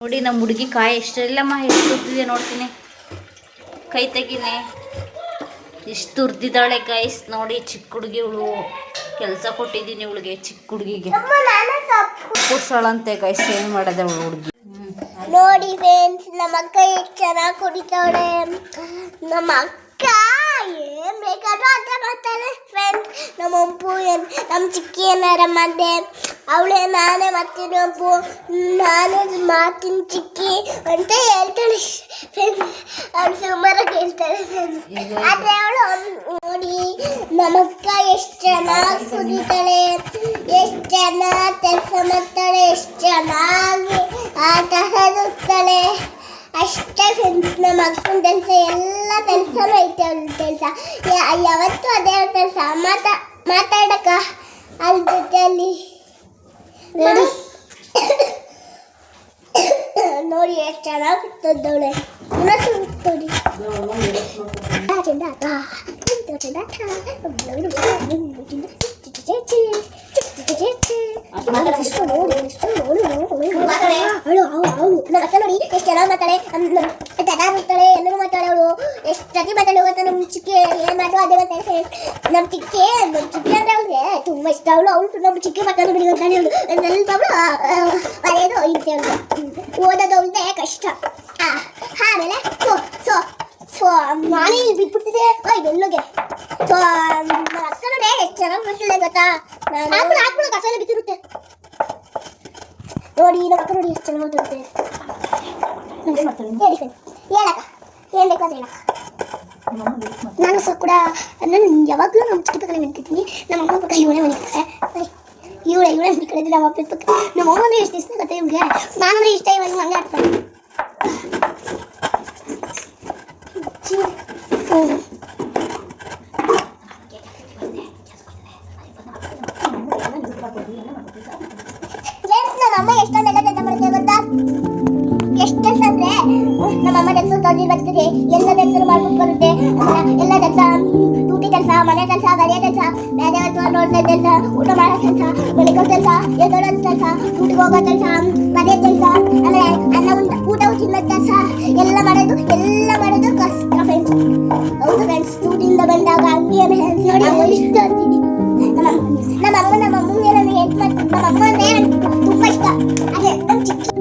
ನೋಡಿ ನಮ್ಮ ಹುಡುಗಿ ಕಾಯಿ ಎಷ್ಟೆಲ್ಲಮ್ಮ ಎಷ್ಟು ತುರ್ತಿದೆ ನೋಡ್ತೀನಿ. ಕೈ ತೆಗಿನೆ. ಎಷ್ಟು ತುರ್ದಿದ್ದಾಳೆ ಕಾಯಿಸ್ ನೋಡಿ, ಚಿಕ್ಕ ಹುಡುಗಿ ಇವಳು ಕೆಲಸ ಕೊಟ್ಟಿದ್ದೀನಿ ಇವಳಿಗೆ, ಚಿಕ್ಕ ಹುಡುಗಿಗೆ. ಕೂರ್ಸೋಳಂತೆ ಕಾಯಿಸ್ ಏನು ಮಾಡೋದೆ ಅವಳು ಹುಡುಗಿ. ನೋಡಿ ಫ್ರೆಂಡ್ಸ್ ನಮ್ಮ ಅಕ್ಕ ಎಷ್ಟು ಚೆನ್ನಾಗಿ ಕುಡಿತಾವಳೆ ನಮ್ಮ ಅಕ್ಕ ಏನ್ ಬೇಕಾದ್ರೂ ಅದ ಮಾಡ್ತಾಳೆ ಫ್ರೆಂಡ್ಸ್ ನಮ್ಮ ಅಪ್ಪು ಏನ್, ನಮ್ಮ ಚಿಕ್ಕಿ ಏನಾರ ಮಾಡ್ದೆ. ಅವಳೇ, ನಾನೇ ಮಾಡ್ತೀನಿ ಅಪ್ಪು ನಾನೇ ಮಾಡ್ತೀನಿ ಚಿಕ್ಕಿ ಅಂತ ಹೇಳ್ತಾಳೆ. ಅವ್ಳು ಸುಮಾರಾಗಿ ಹೇಳ್ತಾಳೆ ಫ್ರೆಂಡ್ಸ್ ಅವಳು ನೋಡಿ ನಮ್ಮಕ್ಕ ಎಷ್ಟು ಚೆನ್ನಾಗಿ ಕುಡಿತಾಳೆ ಎಷ್ಟು ಚೆನ್ನಾಗಿ ಕೆಲಸ ಮಾಡ್ತಾಳೆ, ಎಷ್ಟು ಚೆನ್ನಾಗಿ ಆಟ ಆಡಿಸ್ತಾಳೆ ಅಷ್ಟೇ ಫ್ರೆಂಡ್ಸ್ ನಮ್ಮ ಅಕ್ಕನ ಕೆಲಸ, ಎಲ್ಲ ಕೆಲಸನೂ ಐತೆ ಅವ್ಳ ಕೆಲಸ. ಯಾವತ್ತೂ ಅದೇ ಕೆಲಸ. ಮಾತಾ ಮಾತಾಡಕ ಅದ್ರ ಜೊತೆಯಲ್ಲಿ ನೋಡಿ ನೋಡಿ ಎಷ್ಟು ಚೆನ್ನಾಗಿ ಕುತ್ತದವಳೆ ನೋಡಿ ನೋಡಿ ಎಷ್ಟು ಚೆನ್ನಾಗಿ ಮಾತಾಳೆ ಮಾತಾಳೆ ಎಲ್ಲರೂ ಮಾತಾಳೆ ಅವಳು ಎಷ್ಟು ಪ್ರತಿ ಮಾತಾಳೆ ಗೊತ್ತಾ ನಮ್ಮ ಚಿಕ್ಕೆ ಏನ್ ಮಾತು ಅದೇ ಮಾತಾಡ್ತಾರೆ ನಮ್ಮ ಚಿಕ್ಕೆ ನಮ್ಮ ಚಿಕ್ಕಿ ಅಂದ್ರೆ ಅವಳಿಗೆ ತುಂಬಾ ಇಷ್ಟ ಅವಳು ಅವಳು ನಮ್ಮ ಚಿಕ್ಕೆ ಮಾತಾಡೋ ಬಿಡಿ ಅಂತಾನೆ ಅವಳು ಸ್ವಲ್ಪ ಅವಳು ಐತೆ ಅವಳು ಓದೋದು ಅವಳದೆ ಕಷ್ಟ ಆಮೇಲೆ ಸೊ ಸೊ ಸೊ ನಾನೇ ಇಲ್ಲಿ ಬಿಟ್ಬಿಡ್ತಿದ್ದೆ ಎಲ್ಲೋಗೆ ಸೊ ಅಕ್ಕ ನೋಡಿ ಎಷ್ಟು ಚೆನ್ನಾಗಿ ಬಿಟ್ಟಿಲ್ಲ ಗೊತ್ತಾ? ಹಾಕ್ಬಿಡು ಹಾಕ್ಬಿಡು ಕಸಲೆ ಬಿದ್ದಿರುತ್ತೆ. ನೋಡಿ ನಮ್ಮ ಅಕ್ಕ ನೋಡಿ ಎಷ್ಟು ಚೆನ್ನಾಗಿ ಮಾತಾಡುತ್ತೆ ಹೇಳಿ. ಹೇಳಕ್ಕ. ಏನ್ ಬೇಕು ಅಂತ ಹೇಳಕ್ಕ. ನಾನು ಸಹ ಕೂಡ ನಾನು ಯಾವಾಗಲೂ ನಮ್ಮ ಚಿಕ್ಕ ಪಕ್ಕದಲ್ಲಿ ನಮ್ಮ ಅಮ್ಮ ಪಕ್ಕ ಇವನೇ ಮನಿತಾರೆ ಇವಳೆ ಇವಳ ಮನೆ ಕಡೆ ನಮ್ಮ ಅಪ್ಪ ನಮ್ಮ ಅಮ್ಮ ಅಂದ್ರೆ ಎಷ್ಟು ಇಷ್ಟ ಗೊತ್ತಾ ಇವ್ಗೆ ನಾನಂದ್ರೆ ಇಷ್ಟ ಇವಾಗ ಹಂಗೆ ಆಡ್ತಾನೆ ಹ್ಞೂ ಫ್ರೆಂಡ್ಸ್ ನಮ್ಮ ಅಮ್ಮ ಎಷ್ಟೊಂದೆಲ್ಲ ಕೆಲಸ ಮಾಡುತ್ತೆ ಗೊತ್ತಾ? ಎಷ್ಟು ಕೆಲಸ ಅಂದ್ರೆ ನಮ್ಮ ಅಮ್ಮ ಕೆಲಸ ಬರ್ತದೆ ಎಲ್ಲ ಕೆಲಸ ಮಾಡ್ಬಿಟ್ಟು ಬರುತ್ತೆ. ಎಲ್ಲ ಕೆಲಸ ಡ್ಯೂಟಿ ಕೆಲಸ ಮನೆ ಕೆಲಸ ಬೇರೆ ನೋಡ್ತಾ ಕೆಲಸ ಊಟ ಮಾಡೋ ಕೆಲಸ ಬೆಳಿಗ್ಗೆ ಕೆಲಸ ಎದ್ದೋಳೋ ಕೆಲಸ ಊಟಕ್ಕೆ ಹೋಗೋ ಕೆಲಸ ಮನೆ ಕೆಲಸ ಆಮೇಲೆ ಅನ್ನ ಉಂಟ ಊಟ ತಿನ್ನೋ ಕೆಲಸ ಎಲ್ಲ ಮಾಡೋದು ಎಲ್ಲ ಮಾಡೋದು ಕಷ್ಟ ಫ್ರೆಂಡ್ಸ್ ಹೌದು ಫ್ರೆಂಡ್ಸ್ ಡ್ಯೂಟಿಯಿಂದ ಬಂದಾಗ ಹಂಗೆ ಫ್ರೆಂಡ್ಸ್ ನೋಡಿ ನಾವು ಇಷ್ಟ ಅಂತೀನಿ ನಮ್ಮ ನಮ್ಮ ಅಮ್ಮ ನಮ್ಮ ಅಮ್ಮಂಗೆ ನನಗೆ ಹೆಲ್ಪ್ ನಮ್ಮ ಅಮ್ಮ ಅಂದರೆ ತುಂಬ ಇಷ್ಟ. ಅದೇ ಚಿಕ್ಕ